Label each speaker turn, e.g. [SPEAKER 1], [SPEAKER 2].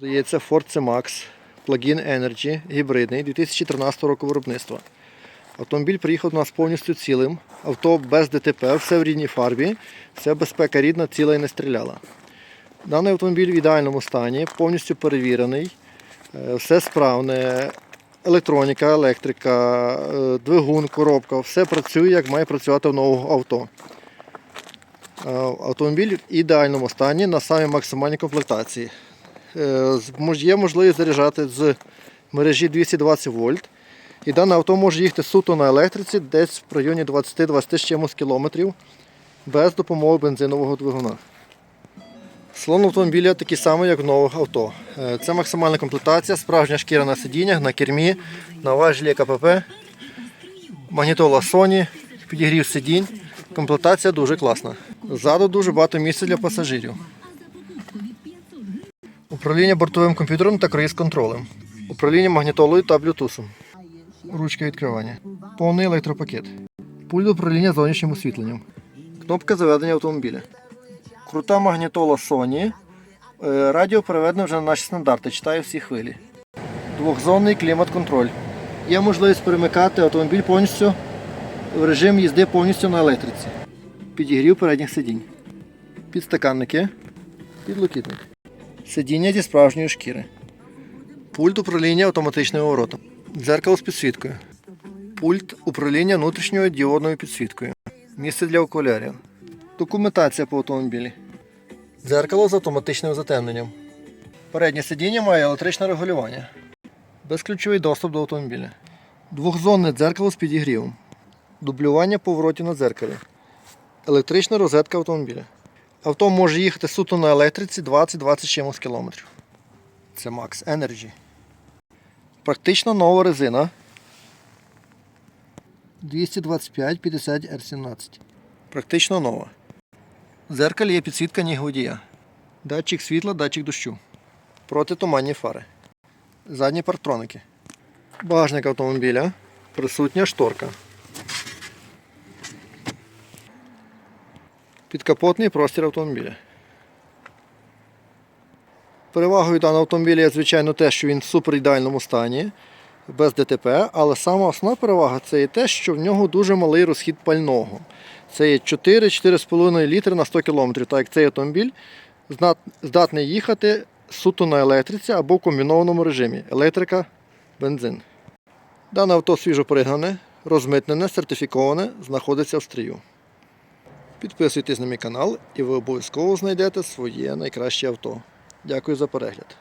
[SPEAKER 1] Продається Ford C-Max Plug-in Energy гібридний 2013 року виробництва. Автомобіль приїхав до нас повністю цілим. Авто без ДТП, все в рідній фарбі, все безпека рідна, ціла і не стріляла. Даний автомобіль в ідеальному стані, повністю перевірений, е, все справне, електроніка, електрика, е, двигун, коробка, все працює, як має працювати в нового авто. Е, Автомобіль в ідеальному стані на самій максимальній комплектації. Е, Є можливість заряджати з мережі 220 вольт. І дане авто може їхати суто на електриці десь в районі 20-20 з чимось кілометрів без допомоги бензинового двигуна. Салон автомобіля такий самий, як в нових авто. Е, Це максимальна комплектація, справжня шкіра на сидіннях, на кермі, на важелі КПП, магнітола Sony, підігрів сидінь. Комплектація дуже класна. Ззаду дуже багато місця для пасажирів. Управління бортовим комп'ютером та круїз-контролем. Управління магнітолою та блютусом. Ручка відкривання. Повний електропакет. Пульт управління зовнішнім освітленням. Кнопка заведення автомобіля. Крута магнітола Sony. Е, Радіо переведено вже на наші стандарти, читає всі хвилі. Двохзонний клімат-контроль. Є можливість перемикати автомобіль повністю в режим їзди повністю на електриці. Підігрів передніх сидінь. Підстаканники. Підлокітник. Сидіння зі справжньої шкіри. Пульт управління автоматичним воротом. Дзеркало з підсвіткою. Пульт управління внутрішньою діодною підсвіткою. Місце для окулярів. Документація по автомобілі. Дзеркало з автоматичним затемненням. Переднє сидіння має електричне регулювання. Безключовий доступ до автомобіля. Двохзонне дзеркало з підігрівом. Дублювання поворотів на дзеркалі. Електрична розетка автомобіля. Авто може їхати суто на електриці 20-20 чимось кілометрів. Це Max Energy. Практично нова резина. 225 50 R17. Практично нова. В зеркалі є підсвітка ніг водія. Датчик світла, датчик дощу. Протитуманні фари. Задні парктроники. Багажник автомобіля. Присутня шторка. Підкапотний простір автомобіля. Перевагою даного автомобіля є, звичайно, те, що він в супер ідеальному стані, без ДТП, але сама основна перевага це є те, що в нього дуже малий розхід пального. Це є 4-4,5 літри на 100 км, так як цей автомобіль здатний їхати суто на електриці або в комбінованому режимі електрика, бензин. Дане авто свіжо пригнане, розмитнене, сертифіковане, знаходиться в стрію. Підписуйтесь на мій канал і ви обов'язково знайдете своє найкраще авто. Дякую за перегляд.